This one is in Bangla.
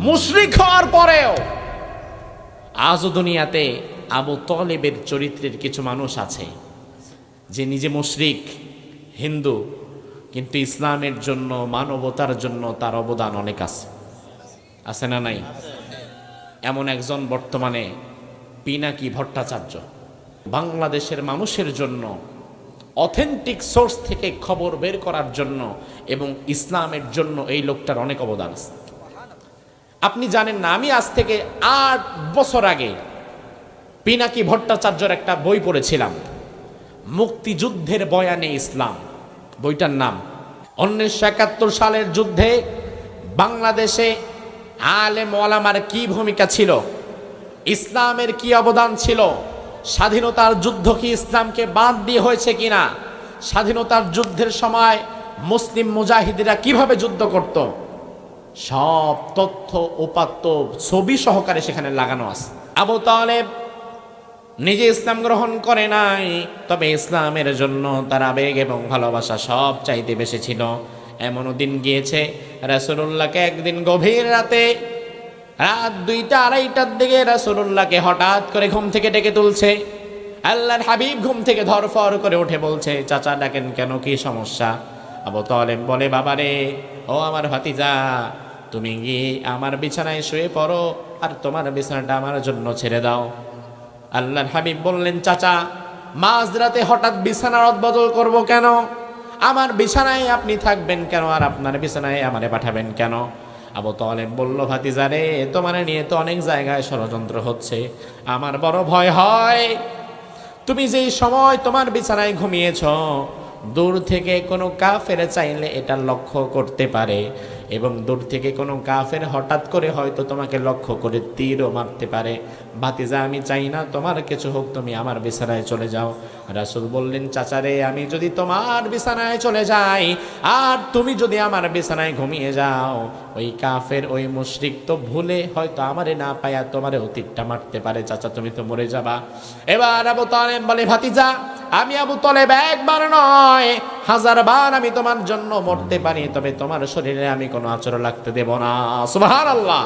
মুশরিক হওয়ার পরেও আজও দুনিয়াতে আবু তলেবের চরিত্রের কিছু মানুষ আছে যে নিজে মুশরিক, হিন্দু, কিন্তু ইসলামের জন্য, মানবতার জন্য তার অবদান অনেক আছে। আছে না নাই? এমন একজন বর্তমানে পিনাকি ভট্টাচার্য। বাংলাদেশের মানুষের জন্য অথেন্টিক সোর্স থেকে খবর বের করার জন্য এবং ইসলামের জন্য এই লোকটার অনেক অবদান আছে। আপনি জানেন না, আমি আজ থেকে আট বছর আগে পিনাকি ভট্টাচার্যর একটা বই পড়েছিলাম, মুক্তিযুদ্ধের বয়ানে ইসলাম। বইটার নাম, উনিশশো একাত্তর সালের যুদ্ধে বাংলাদেশে আলে মোলামার কি ভূমিকা ছিল, ইসলামের কি অবদান ছিল, স্বাধীনতার যুদ্ধ কি ইসলামকে বাদ দিয়ে হয়েছে কিনা, স্বাধীনতার যুদ্ধের সময় মুসলিম মুজাহিদিরা কীভাবে যুদ্ধ করত সব তথ্য উপাত্ত ছবি সহকারে সেখানে লাগানো আছে। আবু তালেব নিজে ইসলাম গ্রহণ করে নাই, তবে ইসলামের জন্য তার আবেগ এবং ভালোবাসা সব চাইতে বেশি ছিল। এমনও দিন গিয়েছে, রাসুলুল্লাহকে একদিন গভীর রাতে রাত দুইটা আড়াইটার দিকে রাসুলুল্লাহকে হঠাৎ করে ঘুম থেকে ডেকে তুলছে। আল্লাহর হাবিব ঘুম থেকে ধরফর করে উঠে বলছে, চাচা, ডাকেন কেন? কি সমস্যা? আবু তালেব বলে, বাবারে, ও আমার ভাতিজা তুমি গিয়ে আমার বিছানায় শুয়ে পড়ো? আর তোমার বিছানাটা আমার জন্য ছেড়ে দাও। আল্লাহর হাবিব বললেন, চাচা, মাঝরাতে হঠাৎ বিছানার বদল করব কেন? আমার বিছানায় আপনি থাকবেন কেন? আর আপনার বিছানায় আমারে পাঠাবেন কেন? আবু তালেব বলল ভাতিজারে তোমার নিয়ে তো অনেক জায়গায় ষড়যন্ত্র হচ্ছে। আমার বড় ভয় হয়। তুমি যেই সময় তোমার বিছানায় ঘুমিয়েছ, দূর থেকে কোনো কাফের চাইলে এটা লক্ষ্য করতে পারে। এবং দূর থেকে কোনো কাফের হঠাৎ করে হয়তো তোমাকে লক্ষ্য করে তীরও মারতে পারে। ভাতিজা, আমি চাই না, তোমার কিছু হোক, তুমি আমার বিছানায় চলে যাও। রাসুল বললেন, চাচারে, আমি যদি তোমার বিছানায় চলে যাই, আর তুমি যদি আমার বিছানায় ঘুমিয়ে যাও, ওই কাফের, ওই মুশরিক তো ভুলে হয়তো আমারে না পায়া তোমারে অতীতটা মারতে পারে। চাচা, তুমি তো মরে যাবা। এবার আবু তালেব বলে, ভাতিজা আমি আবু তলেব একবার নয়, হাজার বার আমি তোমার জন্য মরতে পারি, তবে তোমার শরীরে আমি কোনো আচরণ লাগতে দেব না। সুবহানাল্লাহ।